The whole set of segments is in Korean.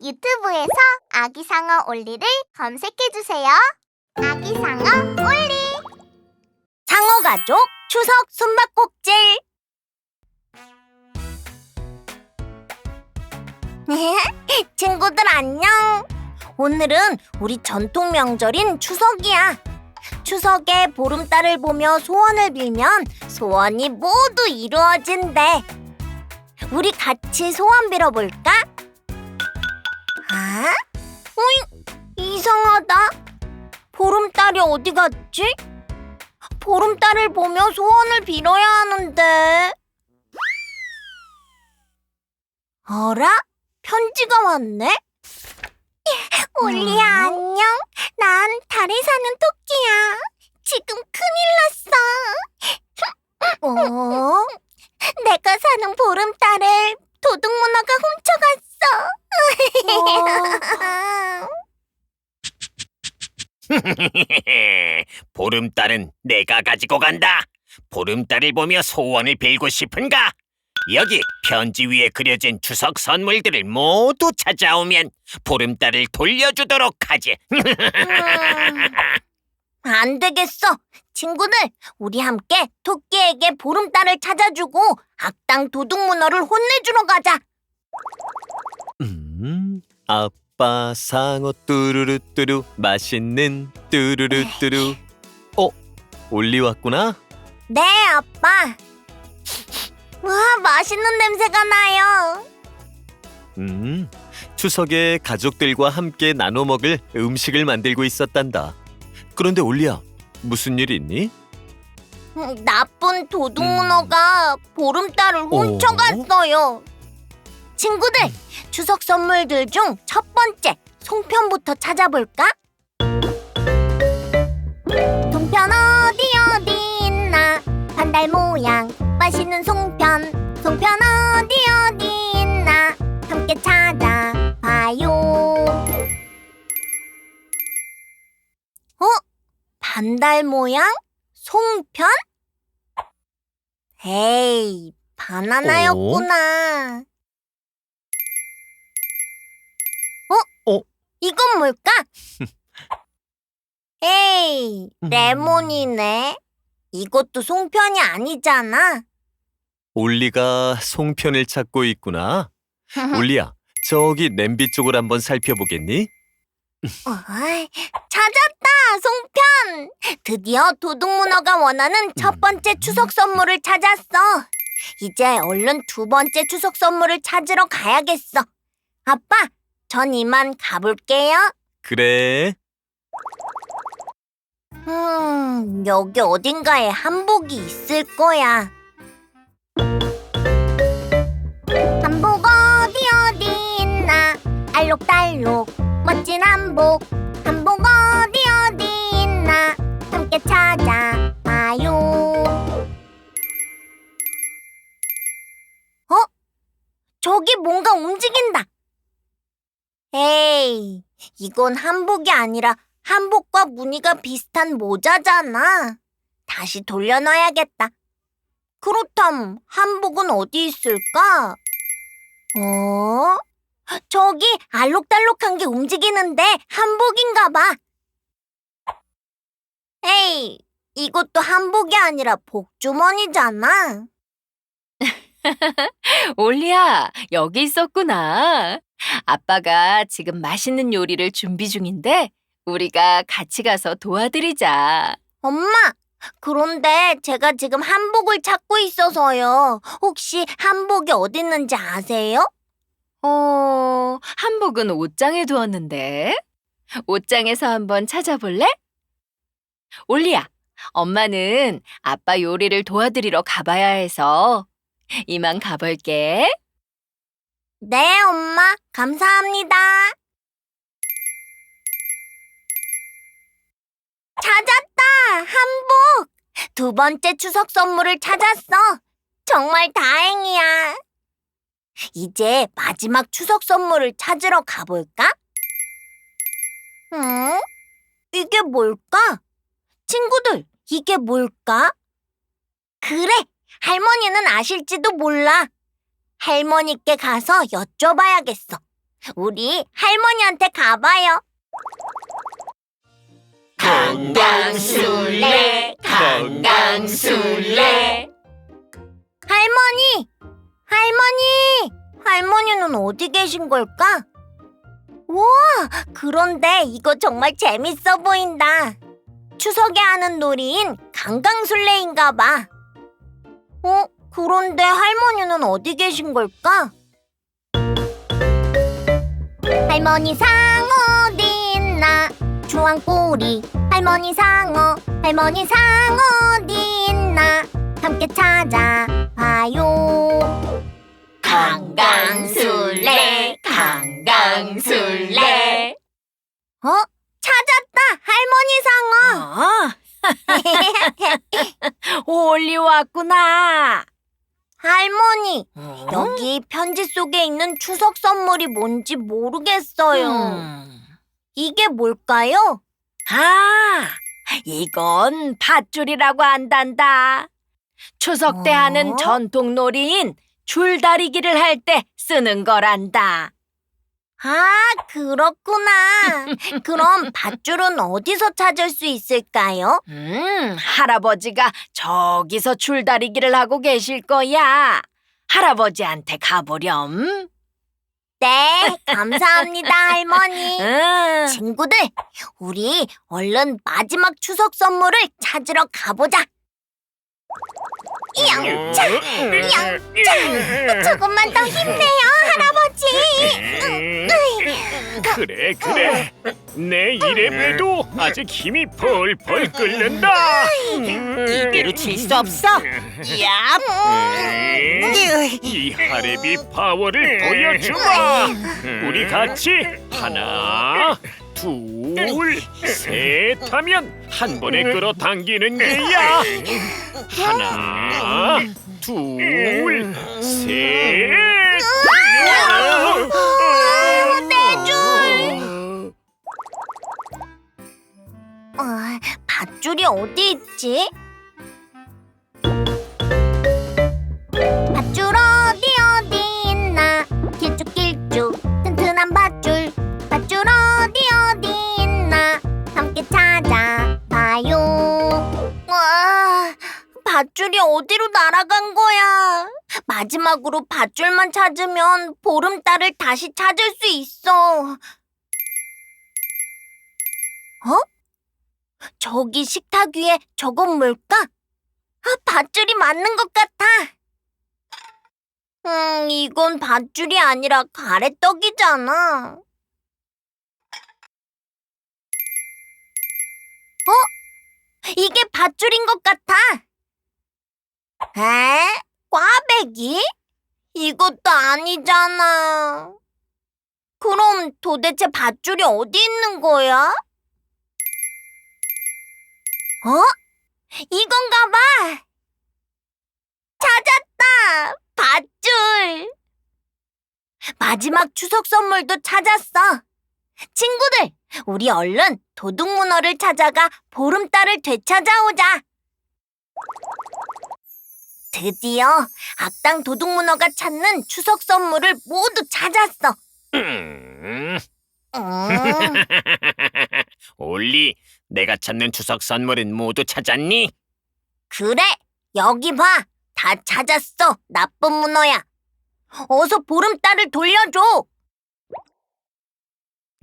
유튜브에서 아기상어 올리를 검색해주세요. 아기상어 올리! 상어 가족 추석 숨바꼭질 친구들 안녕 오늘은 우리 전통 명절인 추석이야 추석에 보름달을 보며 소원을 빌면 소원이 모두 이루어진대 우리 같이 소원 빌어볼까? 아? 어이, 이상하다 보름달이 어디 갔지? 보름달을 보며 소원을 빌어야 하는데. 어라? 편지가 왔네? 올리야, 안녕. 난 달에 사는 토끼야. 지금 큰일 났어. 어? 내가 사는 보름달을 도둑문어가 훔쳐갔어. 보름달은 내가 가지고 간다. 보름달을 보며 소원을 빌고 싶은가? 여기 편지 위에 그려진 추석 선물들을 모두 찾아오면 보름달을 돌려주도록 하지. 음, 안 되겠어. 친구들, 우리 함께 토끼에게 보름달을 찾아주고 악당 도둑 문어를 혼내주러 가자. 음, 아빠 상어 뚜루루뚜루 맛있는 뚜루루뚜루. 어, 올리 왔구나. 네, 아빠. 와, 맛있는 냄새가 나요. 음, 추석에 가족들과 함께 나눠 먹을 음식을 만들고 있었단다. 그런데 올리야, 무슨 일 있니? 음, 나쁜 도둑 문어가 보름달을 훔쳐갔어요. 친구들, 추석 선물들 중 첫 번째 송편부터 찾아볼까? 송편 어디 어디 있나? 반달 모양 맛있는 송편. 송편 어디 어디 있나? 함께 찾아봐요. 어? 반달 모양? 송편? 에이, 바나나였구나. 이건 뭘까? 에이, 음. 레몬이네. 이것도 송편이 아니잖아. 올리가 송편을 찾고 있구나. 올리야, 저기 냄비 쪽을 한번 살펴보겠니? 어이, 찾았다, 송편! 드디어 도둑문어가 원하는 첫 번째 추석 선물을 찾았어. 이제 얼른 두 번째 추석 선물을 찾으러 가야겠어. 아빠, 전 이만 가볼게요. 그래. 음, 여기 어딘가에 한복이 있을 거야. 한복 어디 어디 있나? 알록달록 멋진 한복. 한복 어디 어디 있나? 함께 찾아봐요. 어? 저기 뭔가 움직인다. 에이, 이건 한복이 아니라 한복과 무늬가 비슷한 모자잖아. 다시 돌려놔야겠다. 그렇담, 한복은 어디 있을까? 어? 저기 알록달록한 게 움직이는데 한복인가 봐. 에이, 이것도 한복이 아니라 복주머니잖아. 올리야, 여기 있었구나. 아빠가 지금 맛있는 요리를 준비 중인데 우리가 같이 가서 도와드리자. 엄마, 그런데 제가 지금 한복을 찾고 있어서요. 혹시 한복이 어디 있는지 아세요? 어, 한복은 옷장에 두었는데. 옷장에서 한번 찾아볼래? 올리야, 엄마는 아빠 요리를 도와드리러 가봐야 해서 이만 가볼게. 네, 엄마. 감사합니다. 찾았다! 한복! 두 번째 추석 선물을 찾았어. 정말 다행이야. 이제 마지막 추석 선물을 찾으러 가볼까? 응? 이게 뭘까? 친구들, 이게 뭘까? 그래, 할머니는 아실지도 몰라. 할머니께 가서 여쭤봐야겠어. 우리 할머니한테 가봐요. 강강술래, 강강술래. 할머니! 할머니! 할머니는 어디 계신 걸까? 우와! 그런데 이거 정말 재밌어 보인다. 추석에 하는 놀이인 강강술래인가 봐. 어? 그런데 할머니는 어디 계신 걸까? 할머니 상어 어디 있나? 주황 꼬리 할머니 상어 할머니 상어 어디 있나? 함께 찾아봐요. 강강술래, 강강술래. 어? 찾았다! 할머니 상어! 올리 왔구나. 할머니, 어? 여기 편지 속에 있는 추석 선물이 뭔지 모르겠어요. 음. 이게 뭘까요? 아, 이건 밧줄이라고 한단다. 추석 때 어? 하는 전통 놀이인 줄다리기를 할 때 쓰는 거란다. 아, 그렇구나. 그럼 밧줄은 어디서 찾을 수 있을까요? 음, 할아버지가 저기서 줄다리기를 하고 계실 거야. 할아버지한테 가보렴. 네, 감사합니다, 할머니. 응. 친구들, 우리 얼른 마지막 추석 선물을 찾으러 가보자. 양차, 양차. 조금만 더 힘내요, 할아버지. 그래 그래. 내 이래봬도 아직 힘이 펄펄 끓는다. 이대로 질 수 없어. 야, 이 하레비 파워를 보여주마. 우리 같이 하나 둘셋 하면 한 번에 끌어당기는 게야. 하나 둘셋 어, 밧줄이 어디 있지? 밧줄 어디 어디 있나? 길쭉 길쭉 튼튼한 밧줄 밧줄 어디 어디 있나? 함께 찾아봐요 와, 밧줄이 어디로 날아간 거야? 마지막으로 밧줄만 찾으면 보름달을 다시 찾을 수 있어 어? 저기 식탁 위에 저건 뭘까? 아, 밧줄이 맞는 것 같아. 음, 이건 밧줄이 아니라 가래떡이잖아. 어? 이게 밧줄인 것 같아. 에? 꽈배기? 이것도 아니잖아. 그럼 도대체 밧줄이 어디 있는 거야? 어? 이건가 봐. 찾았다. 밧줄. 마지막 추석 선물도 찾았어. 친구들, 우리 얼른 도둑문어를 찾아가 보름달을 되찾아오자. 드디어 악당 도둑문어가 찾는 추석 선물을 모두 찾았어. 음. 음, 올리, 내가 찾는 추석 선물은 모두 찾았니? 그래, 여기 봐. 다 찾았어, 나쁜 문어야. 어서 보름달을 돌려줘.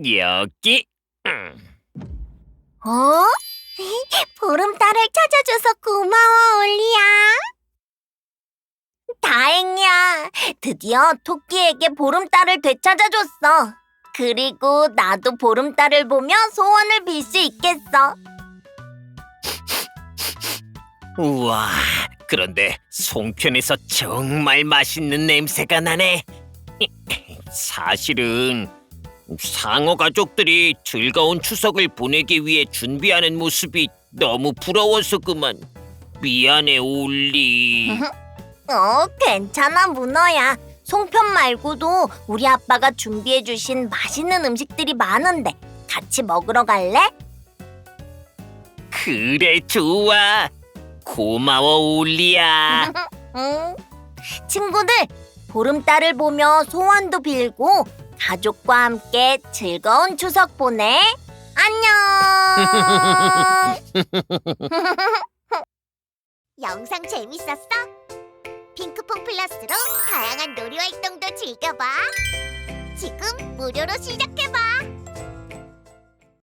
여기. 음. 어? 보름달을 찾아줘서 고마워, 올리야. 다행이야. 드디어 토끼에게 보름달을 되찾아줬어. 그리고 나도 보름달을 보며 소원을 빌 수 있겠어. 우와, 그런데 송편에서 정말 맛있는 냄새가 나네. 사실은 상어 가족들이 즐거운 추석을 보내기 위해 준비하는 모습이 너무 부러워서 그만. 미안해, 올리. 어, 괜찮아, 문어야. 송편 말고도 우리 아빠가 준비해 주신 맛있는 음식들이 많은데 같이 먹으러 갈래? 그래, 좋아. 고마워, 올리야. 응. 친구들, 보름달을 보며 소원도 빌고 가족과 함께 즐거운 추석 보내. 안녕. 영상 재밌었어? 핑크퐁 플러스로 다양한 놀이 활동도 즐겨봐. 지금 무료로 시작해봐.